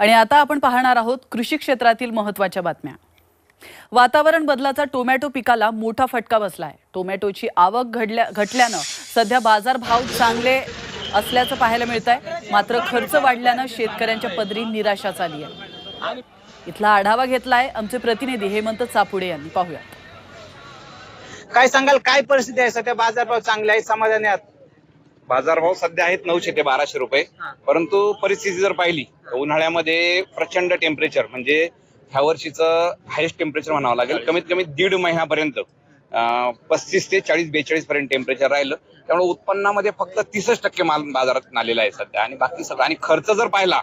आणि आता आपण पाहणार आहोत कृषी क्षेत्रातील महत्त्वाच्या बातम्या. वातावरण बदलाचा टोमॅटो पिकाला मोठा फटका बसलाय. टोमॅटोची आवक घडल्या घटल्यानं सध्या बाजारभाव चांगले असल्याचं पाहायला मिळत आहे मात्र खर्च वाढल्यानं शेतकऱ्यांच्या पदरी निराशा आली आहे इथला आढावा घेतलाय आमचे प्रतिनिधी हेमंत चापुडे यांनी. पाहूया काय सांगाल? काय परिस्थिती आहे? सध्या बाजारभाव चांगले आहे समाधानी आहात? बाजारभाव सध्या आहेत नऊशे ते बाराशे रुपये. परंतु परंतु परिस्थिती जर पाहिली तर उन्हाळ्यामध्ये प्रचंड टेम्परेचर म्हणजे ह्या वर्षीचं हायेस्ट टेम्परेचर म्हणावं लागेल. कमीत कमी दीड महिन्यापर्यंत पस्तीस ते चाळीस बेचाळीस पर्यंत टेम्परेचर राहिलं. त्यामुळे उत्पन्नामध्ये फक्त तीसच टक्के माल बाजारात आलेला आहे सध्या. आणि बाकी सगळं आणि खर्च जर पाहिला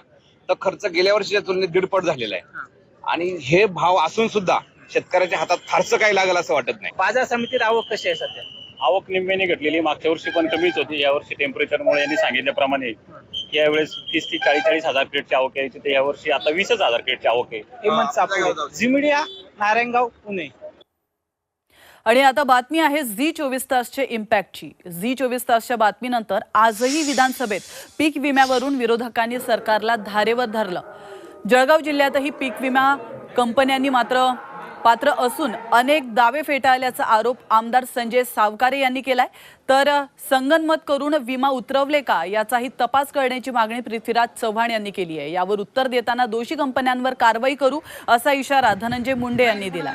तर खर्च गेल्या वर्षीच्या तुलनेत दीडपट झालेला आहे. आणि हे भाव असून सुद्धा शेतकऱ्याच्या हातात फारसं काही लागेल असं वाटत नाही. बाजार समितीत आवक कशी आहे सध्या? आवक निम्म्याने घटलेली मागच्या वर्षी पण कमीच होती. यावर्षी टेम्परेचरमुळे यांनी सांगितल्याप्रमाणे की यावेळेस तीस ते चाळीस चाळीस हजार क्रेटची आवक यायची. तर यावर्षी आता वीसच हजार क्रेटची आवक आहे. हेमंत सापुडे झिमिडिया नारायणगाव पुणे. आणि आता बातमी आहे झी चोवीस तासच्या इम्पॅक्टची झी चोवीस तासच्या बातमीनंतर आजही विधानसभेत पीक विम्यावरून विरोधकांनी सरकारला धारेवर धरलं. जळगाव जिल्ह्यातही पीक विमा कंपन्यांनी मात्र पात्र असून अनेक दावे फेटाळल्याचा आरोप आमदार संजय सावकारे यांनी केलाय. तर संगनमत करून विमा उतरवले का? याचाही तपास करण्याची मागणी पृथ्वीराज चव्हाण यांनी केली आहे. यावर उत्तर देताना दोषी कंपन्यांवर कारवाई करू असा इशारा धनंजय मुंडे यांनी दिला.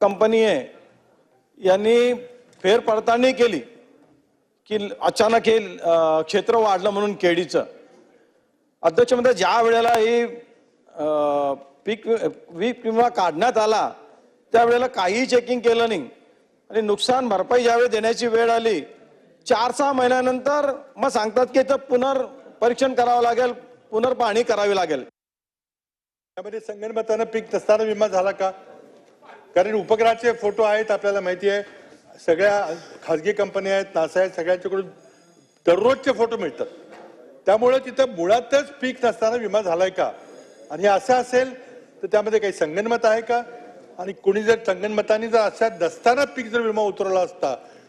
कंपनी आहे. यांनी फेरपडताळणी केली की अचानक हे क्षेत्र वाढलं म्हणून केळीचं अध्यक्ष म्हणजे ज्या वेळेला ही पीक पीक विमा काढण्यात आला त्यावेळेला काहीही चेकिंग केलं नाही. आणि नुकसान भरपाई ज्यावेळी देण्याची वेळ आली चार सहा महिन्यानंतर मग सांगतात की इथं पुनर्परीक्षण करावं लागेल पुनर्पाहणी करावी लागेल. त्यामध्ये संगणमतानं पीक नसताना विमा झाला का? कारण उपग्रहाचे फोटो आहेत आपल्याला माहिती आहे. सगळ्या खाजगी कंपन्या आहेत नासा आहेत सगळ्यांच्याकडून दररोजचे फोटो मिळतात. त्यामुळे तिथं मुळातच पीक नसताना विमा झालाय का? आणि हे असं असेल तर त्यामध्ये काही संगणमत आहे का? आणि कुणी जर संगणमताने जर अशा दसताना पीक जर विमा उतरवला असता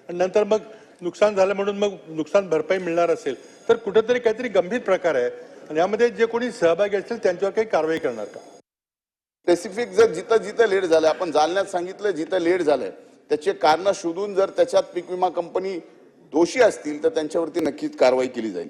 आणि नंतर मग नुकसान झालं म्हणून मग नुकसान भरपाई मिळणार असेल तर कुठेतरी काहीतरी गंभीर प्रकार आहे. आणि यामध्ये जे कोणी सहभागी असतील त्यांच्यावर काही कारवाई करणार का? स्पेसिफिक जर जिथं जिथं लेट झालं आपण जालन्यात सांगितलं जिथं लेट झालंय त्याचे कारण शोधून जर त्याच्यात पीक विमा कंपनी दोषी असतील तर त्यांच्यावरती नक्कीच कारवाई केली जाईल.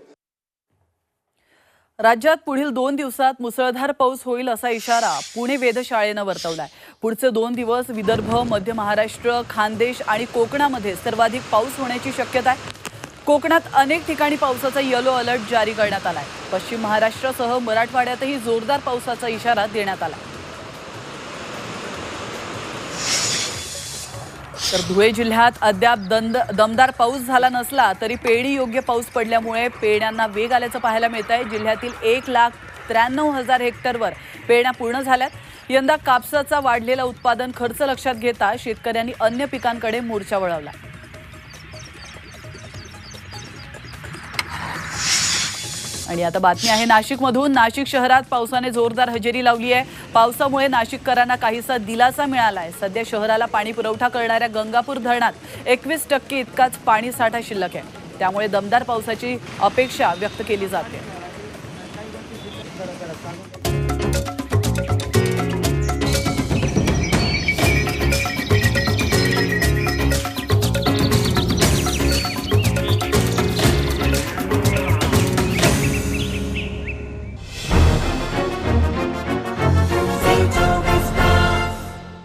राज्यात पुढील दोन दिवसात मुसळधार पाऊस होईल असा इशारा पुणे वेधशाळेनं वर्तवलाय. पुढचे दोन दिवस विदर्भ मध्य महाराष्ट्र खानदेश आणि कोकणामध्ये सर्वाधिक पाऊस होण्याची शक्यता आहे. कोकणात अनेक ठिकाणी पावसाचा येलो अलर्ट जारी करण्यात आलाय. पश्चिम महाराष्ट्रासह मराठवाड्यातही जोरदार पावसाचा इशारा देण्यात आला तर धुळे जिल्ह्यात अद्याप दंद दमदार पाऊस झाला नसला तरी पेरणी योग्य पाऊस पडल्यामुळे पेण्यांना वेग आल्याचं पाहायला मिळत आहे जिल्ह्यातील एक लाख त्र्याण्णव हजार हेक्टरवर पेरण्या पूर्ण झाल्यात. यंदा कापसाचा वाढलेला उत्पादन खर्च लक्षात घेता शेतकऱ्यांनी अन्य पिकांकडे मोर्चा वळवला. आणि आता बातमी आहे नाशिकमधून. नाशिक शहरात पावसाने जोरदार हजेरी लावली आहे. पावसामुळे नाशिककरांना काहीसा दिलासा मिळाला आहे सध्या शहराला पाणी पुरवठा करणाऱ्या गंगापूर धरणात एकवीस टक्के इतकाच पाणी साठा शिल्लक आहे. त्यामुळे दमदार पावसाची अपेक्षा व्यक्त केली जाते.